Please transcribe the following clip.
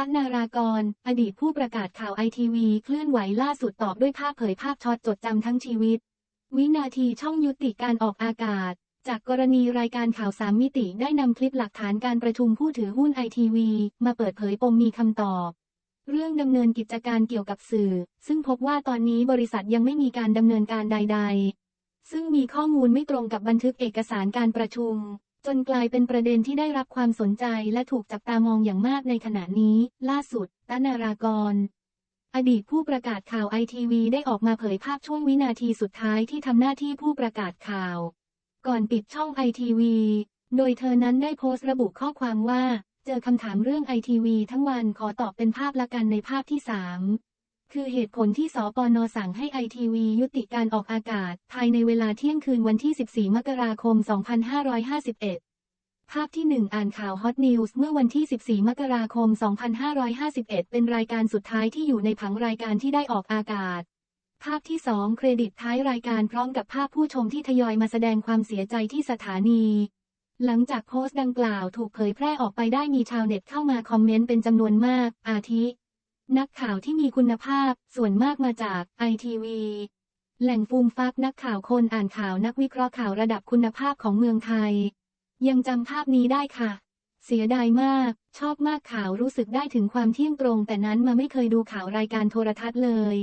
ตั๊กนารากร อดีตผู้ประกาศข่าวไอทีวีเคลื่อนไหวล่าสุดตอบด้วยภาพเผยภาพช็อตจดจำทั้งชีวิต วินาทีช่องยุติการออกอากาศ จากกรณีรายการข่าวสามมิติได้นำคลิปหลักฐานการประชุมผู้ถือหุ้นไอทีวีมาเปิดเผยปมมีคำตอบ เรื่องดำเนินกิจการเกี่ยวกับสื่อ ซึ่งพบว่าตอนนี้บริษัทยังไม่มีการดำเนินการใด ๆ ซึ่งมีข้อมูลไม่ตรงกับบันทึกเอกสารการประชุม จนกลายเป็นประเด็นที่ได้รับความสนใจและถูกจับตามองอย่างมากในขณะนี้ ล่าสุดตนารากร อดีตผู้ประกาศข่าวไอทีวีได้ออกมาเผยภาพช่วงวินาทีสุดท้ายที่ทำหน้าที่ผู้ประกาศข่าว ก่อนปิดช่องไอทีวี โดยเธอนั้นได้โพสต์ระบุข้อความว่า เจอคำถามเรื่องไอทีวีทั้งวันขอตอบเป็นภาพละกันในภาพที่3 คือเหตุผลที่สปนสั่งให้ไอทีวียุติการออกอากาศ ภายในเวลาเที่ยงคืนวันที่ 14 มกราคม 2551 ภาพที่ 1 อ่านข่าวฮอตนิวส์เมื่อวันที่ 14 มกราคม 2551 เป็นรายการสุดท้ายที่อยู่ในผังรายการที่ได้ออกอากาศ ภาพที่ 2 เครดิตท้ายรายการพร้อมกับภาพผู้ชมที่ทยอยมาแสดงความเสียใจที่สถานี หลังจากโพสต์ดังกล่าวถูกเผยแพร่ออกไปได้มีชาวเน็ตเข้ามาคอมเมนต์เป็นจำนวนมาก อาทิ นักข่าวที่มีคุณภาพส่วนมากมาจากไอทีวีแหล่งฟูมฟักนักข่าวคนอ่านข่าวนักวิเคราะห์ข่าวระดับคุณภาพของเมืองไทย ยังจำภาพนี้ได้ค่ะ เสียดายมาก ชอบมากข่าวรู้สึกได้ถึงความเที่ยงตรง แต่นั้นมาไม่เคยดูข่าวรายการโทรทัศน์เลย